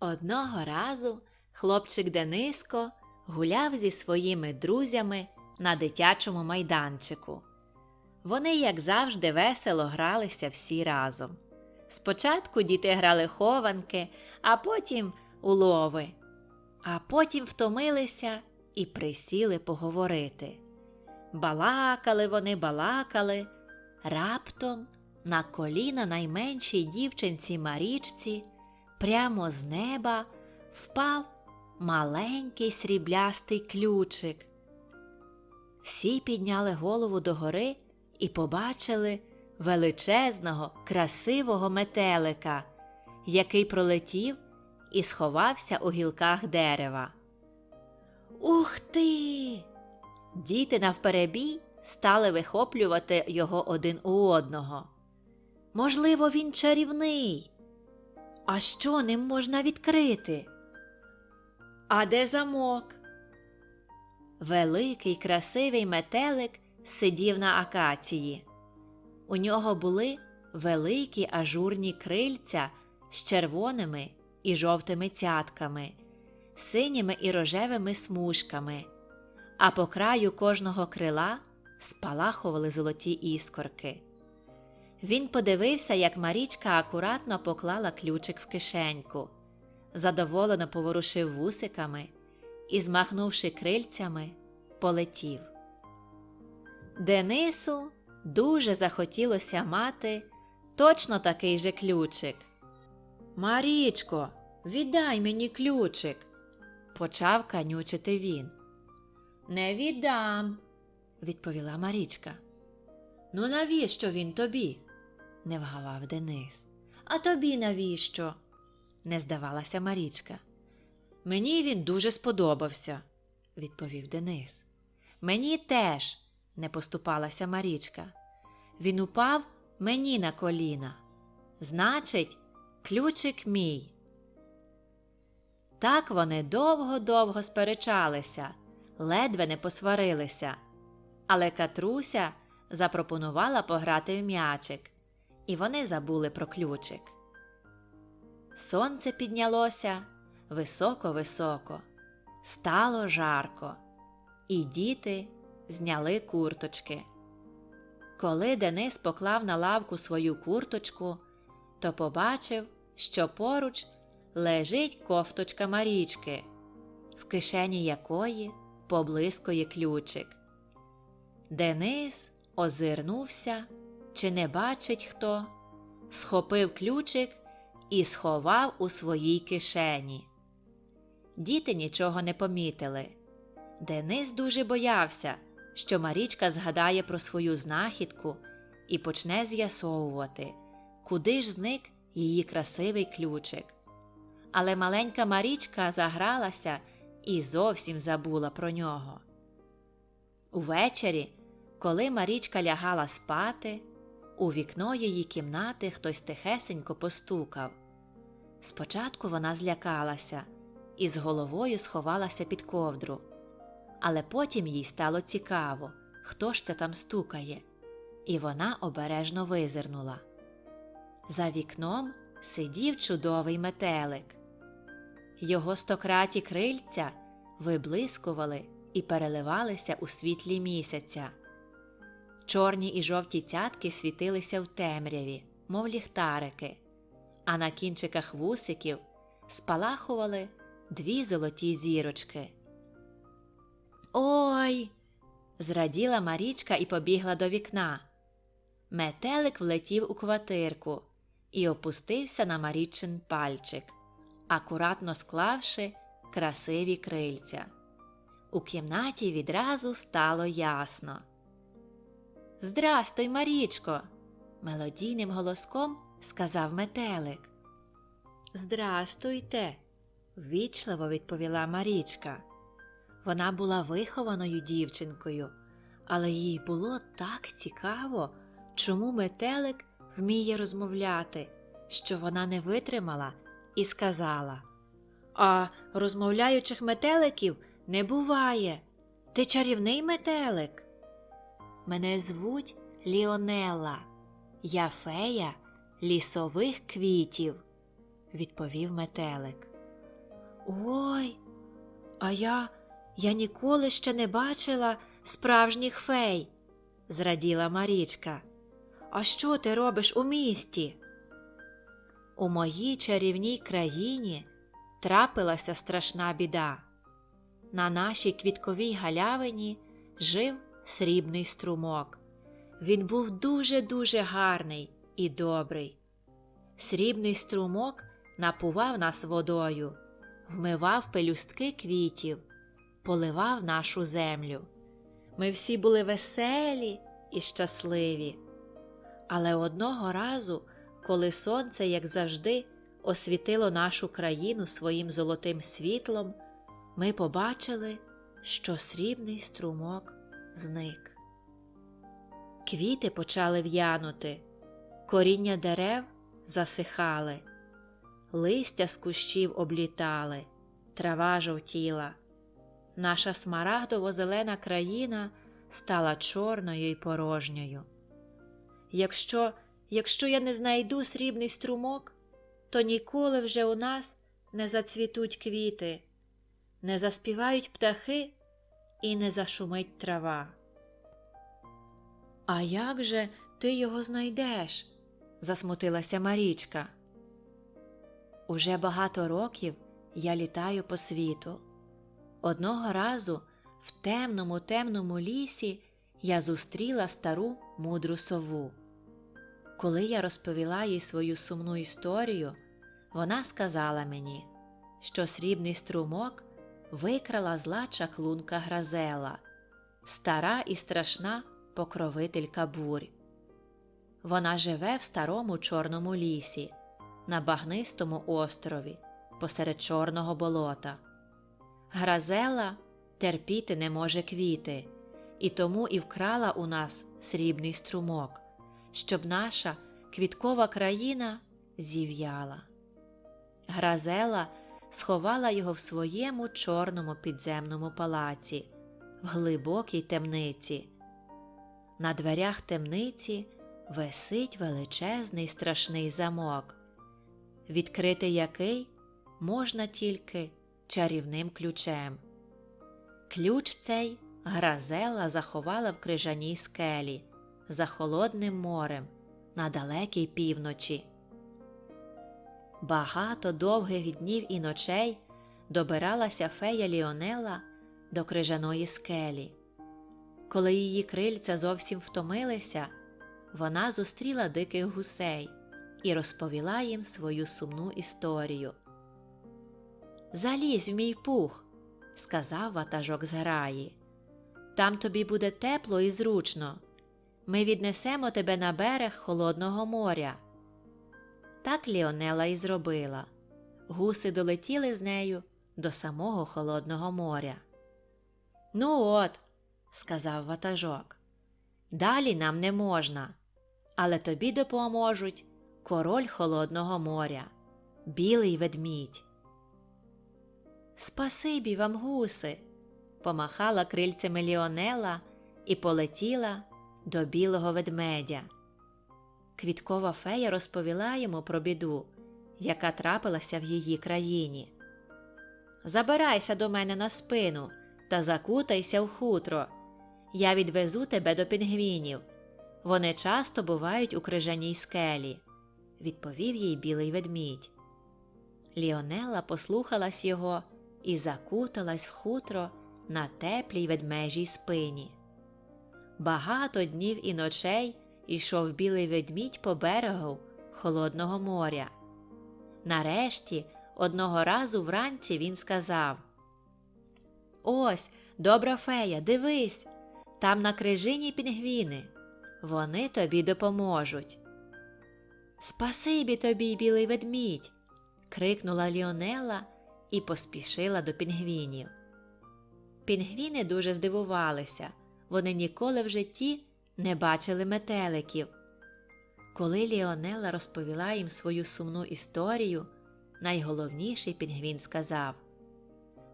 Одного разу хлопчик Дениско гуляв зі своїми друзями на дитячому майданчику. Вони, як завжди, весело гралися всі разом. Спочатку діти грали хованки, а потім у лови, а потім втомилися і присіли поговорити. Балакали вони, балакали. Раптом на коліна найменшій дівчинці Марічці прямо з неба впав маленький сріблястий ключик. Всі підняли голову догори і побачили величезного, красивого метелика, який пролетів і сховався у гілках дерева. Ух ти! Діти навперебій стали вихоплювати його один у одного. Можливо, він чарівний. А що ним можна відкрити? А де замок? Великий красивий метелик сидів на акації. У нього були великі ажурні крильця з червоними і жовтими цятками, синіми і рожевими смужками, а по краю кожного крила спалахували золоті іскорки. Він подивився, як Марічка акуратно поклала ключик в кишеньку, задоволено поворушив вусиками і, змахнувши крильцями, полетів. Денису дуже захотілося мати точно такий же ключик. Марічко, віддай мені ключик, почав канючити він. Не віддам, відповіла Марічка. Ну, навіщо він тобі? Не вгавав Денис. А тобі навіщо? не здавалася Марічка. Мені він дуже сподобався, відповів Денис. Мені теж, не поступалася Марічка. Він упав мені на коліна. Значить, ключик мій. Так вони довго-довго сперечалися, ледве не посварилися. Але Катруся запропонувала пограти в м'ячик, і вони забули про ключик. Сонце піднялося високо-високо, стало жарко, і діти зняли курточки. Коли Денис поклав на лавку свою курточку, то побачив, що поруч лежить кофточка Марічки, в кишені якої поблискує ключик. Денис озирнувся, чи не бачить хто, схопив ключик і сховав у своїй кишені. Діти нічого не помітили. Денис дуже боявся, що Марічка згадає про свою знахідку і почне з'ясовувати, куди ж зник її красивий ключик. Але маленька Марічка загралася і зовсім забула про нього. Увечері, коли Марічка лягала спати, у вікно її кімнати хтось тихесенько постукав. Спочатку вона злякалася і з головою сховалася під ковдру, але потім їй стало цікаво, хто ж це там стукає, і вона обережно визирнула. За вікном сидів чудовий метелик. Його стократі крильця виблискували і переливалися у світлі місяця. Чорні і жовті цятки світилися в темряві, мов ліхтарики, а на кінчиках вусиків спалахували дві золоті зірочки. Ой. зраділа Марічка і побігла до вікна. Метелик влетів у квартирку і опустився на Марічин пальчик, акуратно склавши красиві крильця. У кімнаті відразу стало ясно. Здрастуй, Марічко, мелодійним голоском сказав метелик. Здрастуйте, ввічливо відповіла Марічка. Вона була вихованою дівчинкою, але їй було так цікаво, чому метелик вміє розмовляти, що вона не витримала і сказала А розмовляючих метеликів не буває. Ти чарівний метелик. Мене звуть Ліонелла, я фея лісових квітів, відповів метелик. Ой, а я, я ніколи ще не бачила справжніх фей, зраділа Марічка. А що ти робиш у місті? У моїй чарівній країні трапилася страшна біда. На нашій квітковій галявині жив срібний струмок. Він був дуже-дуже гарний і добрий. Срібний струмок напував нас водою, вмивав пелюстки квітів, поливав нашу землю. Ми всі були веселі і щасливі. Але одного разу, коли сонце, як завжди, освітило нашу країну своїм золотим світлом, ми побачили, що срібний струмок зник. Квіти почали в'янути, коріння дерев засихали, листя з кущів облітали, трава жовтіла. Наша смарагдово-зелена країна стала чорною і порожньою. Якщо, якщо я не знайду срібний струмок, то ніколи вже у нас не зацвітуть квіти, не заспівають птахи і не зашумить трава. А як же ти його знайдеш? засмутилася Марічка. Уже багато років я літаю по світу. Одного разу в темному темному лісі я зустріла стару мудру сову. Коли я розповіла їй свою сумну історію, вона сказала мені, що срібний струмок викрала зла чаклунка Гразела, стара і страшна покровителька бурь. Вона живе в старому чорному лісі, на багнистому острові, посеред чорного болота. Гразела терпіти не може квіти, і тому і вкрала у нас срібний струмок, щоб наша квіткова країна зів'яла. Гразела сховала його в своєму чорному підземному палаці, в глибокій темниці. На дверях темниці висить величезний страшний замок, відкрити який можна тільки чарівним ключем. Ключ цей гразела заховала в крижаній скелі за холодним морем на далекій півночі. Багато довгих днів і ночей добиралася фея Ліонела до крижаної скелі. Коли її крильця зовсім втомилися, вона зустріла диких гусей і розповіла їм свою сумну історію. Залізь в мій пух, сказав ватажок з граї. Там тобі буде тепло і зручно. Ми віднесемо тебе на берег холодного моря. Так Ліонела і зробила. Гуси долетіли з нею до самого холодного моря. Ну от, сказав ватажок, далі нам не можна, але тобі допоможуть король холодного моря, білий ведмідь. Спасибі вам, гуси, помахала крильцями Ліонела і полетіла до білого ведмедя. Квіткова фея розповіла йому про біду, яка трапилася в її країні. Забирайся до мене на спину та закутайся в хутро. Я відвезу тебе до пінгвінів. Вони часто бувають у крижаній скелі, відповів їй білий ведмідь. Ліонела послухалась його і закуталась в хутро на теплій ведмежій спині. Багато днів і ночей ішов білий ведмідь по берегу холодного моря. Нарешті, одного разу вранці він сказав Ось, добра фея, дивись, там на крижині пінгвіни. Вони тобі допоможуть. Спасибі тобі, білий ведмідь. крикнула Ліонела і поспішила до пінгвінів. Пінгвіни дуже здивувалися, вони ніколи в житті не бачили метеликів. Коли Ліонела розповіла їм свою сумну історію, найголовніший пінгвін сказав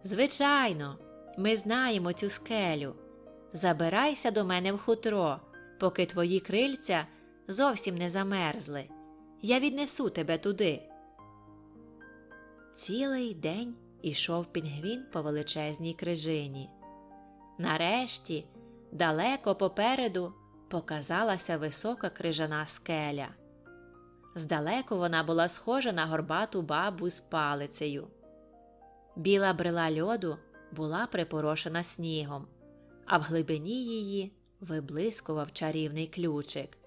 Звичайно, ми знаємо цю скелю. Забирайся до мене в хутро, поки твої крильця зовсім не замерзли. Я віднесу тебе туди. Цілий день ішов пінгвін по величезній крижині. Нарешті, далеко попереду, показалася висока крижана скеля. Здалеку вона була схожа на горбату бабу з палицею. Біла брила льоду була припорошена снігом, а в глибині її виблискував чарівний ключик.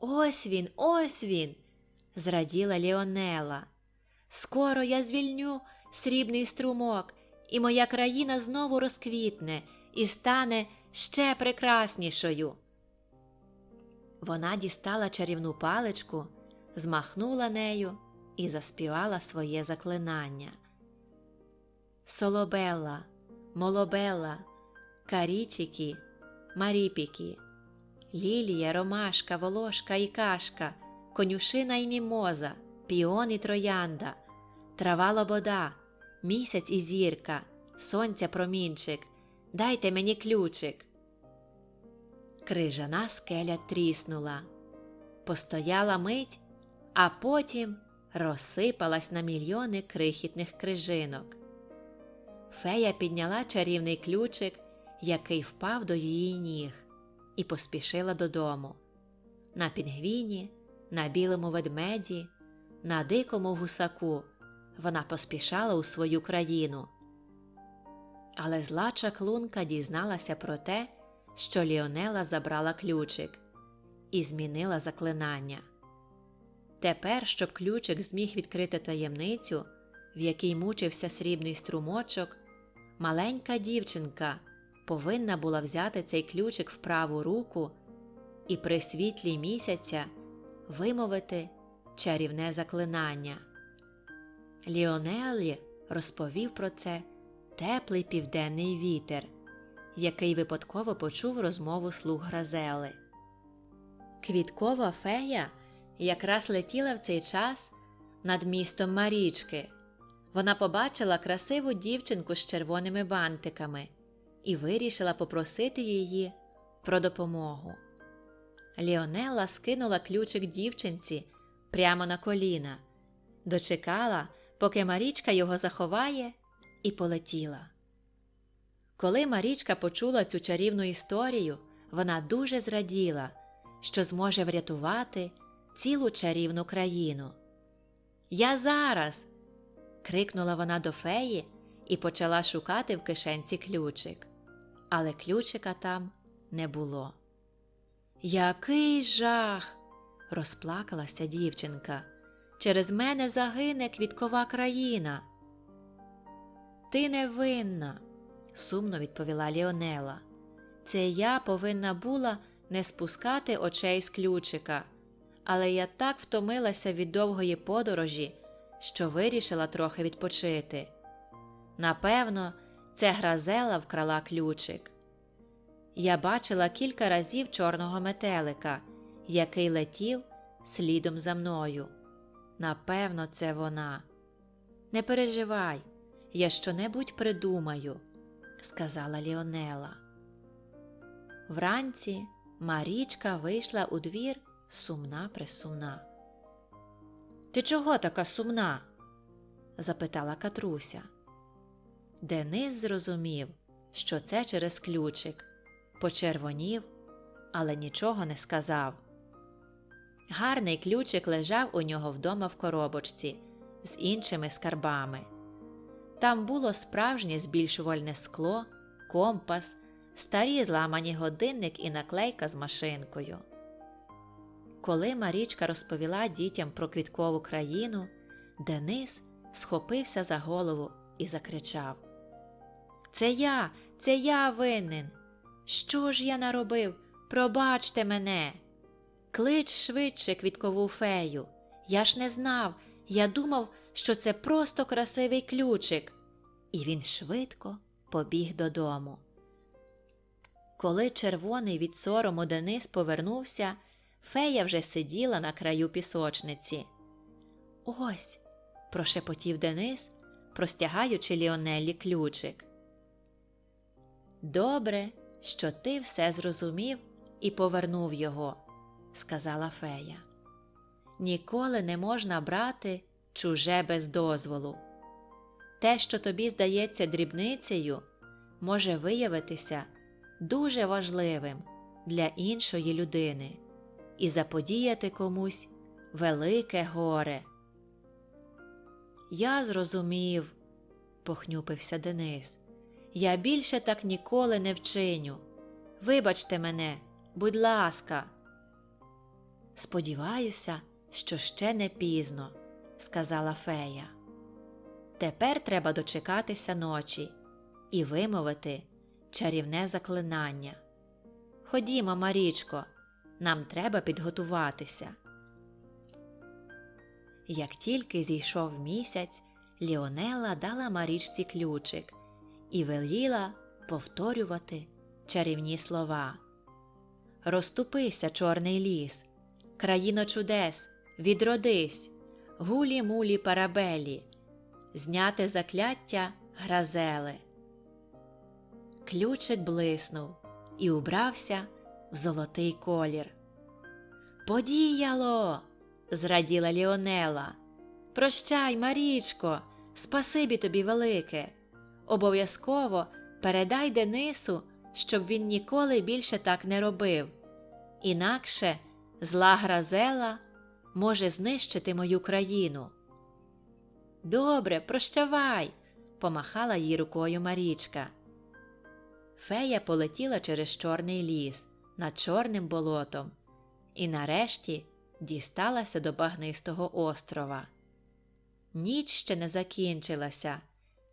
Ось він, ось він. зраділа Ліонела. Скоро я звільню срібний струмок, і моя країна знову розквітне і стане ще прекраснішою. Вона дістала чарівну паличку, змахнула нею і заспівала своє заклинання. Солобелла, молобелла, карічики, маріпіки, лілія, ромашка, волошка і кашка, конюшина і мімоза, піон і троянда, трава лобода, місяць і зірка, сонця промінчик, дайте мені ключик. Крижана скеля тріснула, постояла мить, а потім розсипалась на мільйони крихітних крижинок. Фея підняла чарівний ключик, який впав до її ніг, і поспішила додому. На пінгвіні, на білому ведмеді, на дикому гусаку вона поспішала у свою країну. Але зла чаклунка дізналася про те, що Ліонела забрала ключик і змінила заклинання. Тепер, щоб ключик зміг відкрити таємницю, в якій мучився срібний струмочок, маленька дівчинка повинна була взяти цей ключик в праву руку і при світлі місяця вимовити чарівне заклинання. Ліонелі розповів про це теплий південний вітер, який випадково почув розмову слуг Гразели. Квіткова фея якраз летіла в цей час над містом Марічки. Вона побачила красиву дівчинку з червоними бантиками і вирішила попросити її про допомогу. Ліонела скинула ключик дівчинці прямо на коліна, дочекала, поки Марічка його заховає, і полетіла. Коли Марічка почула цю чарівну історію, вона дуже зраділа, що зможе врятувати цілу чарівну країну. Я зараз. крикнула вона до феї і почала шукати в кишенці ключик. Але ключика там не було. Який жах! розплакалася дівчинка. Через мене загине квіткова країна. Ти не винна, сумно відповіла Ліонела. Це я повинна була не спускати очей з ключика, але я так втомилася від довгої подорожі, що вирішила трохи відпочити. Напевно, це гразела вкрала ключик. Я бачила кілька разів чорного метелика, який летів слідом за мною. Напевно, це вона. Не переживай, я щонебудь придумаю, сказала Ліонела. Вранці Марічка вийшла у двір сумна присумна. Ти чого така сумна? запитала Катруся. Денис зрозумів, що це через ключик, почервонів, але нічого не сказав. Гарний ключик лежав у нього вдома в коробочці з іншими скарбами. Там було справжнє збільшувальне скло, компас, старі зламані годинник і наклейка з машинкою. Коли Марічка розповіла дітям про квіткову країну, Денис схопився за голову і закричав: Це я, це я винен. Що ж я наробив? Пробачте мене. Клич швидше квіткову фею. Я ж не знав, я думав, що це просто красивий ключик. І він швидко побіг додому. Коли червоний від сорому Денис повернувся, фея вже сиділа на краю пісочниці. Ось, прошепотів Денис, простягаючи Ліонеллі ключик. Добре, що ти все зрозумів і повернув його, сказала фея. Ніколи не можна брати чуже без дозволу. те, що тобі здається дрібницею, може виявитися дуже важливим для іншої людини і заподіяти комусь велике горе. Я зрозумів, похнюпився Денис. Я більше так ніколи не вчиню. Вибачте мене, будь ласка. Сподіваюся, що ще не пізно, сказала фея. Тепер треба дочекатися ночі і вимовити чарівне заклинання. Ходімо, Марічко, нам треба підготуватися. Як тільки зійшов місяць, Ліонела дала Марічці ключик і веліла повторювати чарівні слова. Розступися, чорний ліс, країно чудес, відродись, гулі мулі парабелі, зняти закляття гразели. Ключик блиснув і убрався в золотий колір. Подіяло. зраділа Ліонела. Прощай, Марічко, спасибі тобі велике. Обов'язково передай Денису, щоб він ніколи більше так не робив. Інакше зла гразела може знищити мою країну. Добре, прощавай, помахала їй рукою Марічка. Фея полетіла через чорний ліс над чорним болотом і нарешті дісталася до багнистого острова. Ніч ще не закінчилася,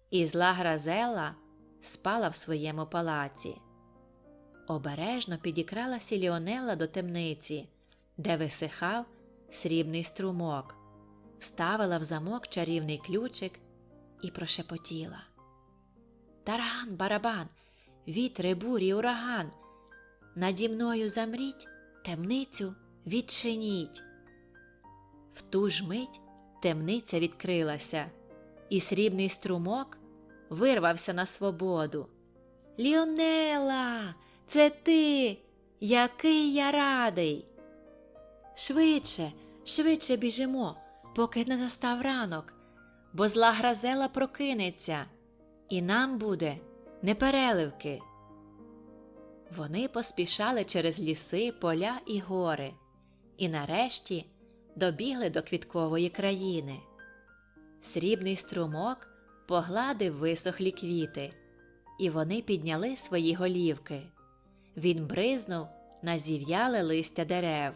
і зла гразела спала в своєму палаці. Обережно підікралася Ліонела до темниці, де висихав срібний струмок, вставила в замок чарівний ключик і прошепотіла. Таран, барабан, вітри, бурі, ураган. Наді мною замріть, темницю відчиніть. В ту ж мить темниця відкрилася, і срібний струмок вирвався на свободу. Ліонела, це ти, який я радий. Швидше, швидше біжимо, поки не настав ранок, бо зла гразела прокинеться, і нам буде непереливки. Вони поспішали через ліси, поля і гори, і нарешті добігли до квіткової країни. Срібний струмок погладив висохлі квіти, і вони підняли свої голівки. Він бризнув на зів'яле листя дерев,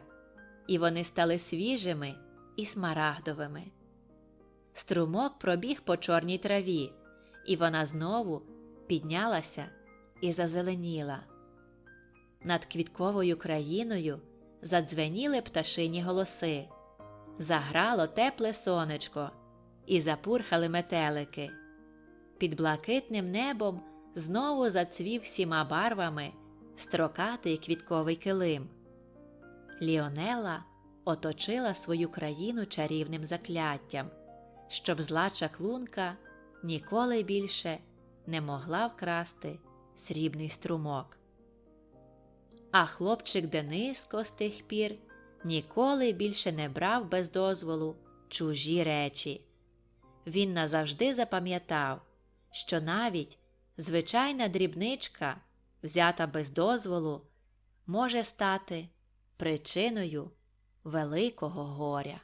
і вони стали свіжими і смарагдовими. Струмок пробіг по чорній траві, і вона знову піднялася і зазеленіла. Над квітковою країною задзвеніли пташині голоси, заграло тепле сонечко і запурхали метелики. Під блакитним небом знову зацвів всіма барвами строкатий квітковий килим. Ліонела оточила свою країну чарівним закляттям, щоб зла чаклунка ніколи більше не могла вкрасти срібний струмок. А хлопчик Дениско з тих пір ніколи більше не брав без дозволу чужі речі. Він назавжди запам'ятав, що навіть звичайна дрібничка, взята без дозволу, може стати причиною великого горя.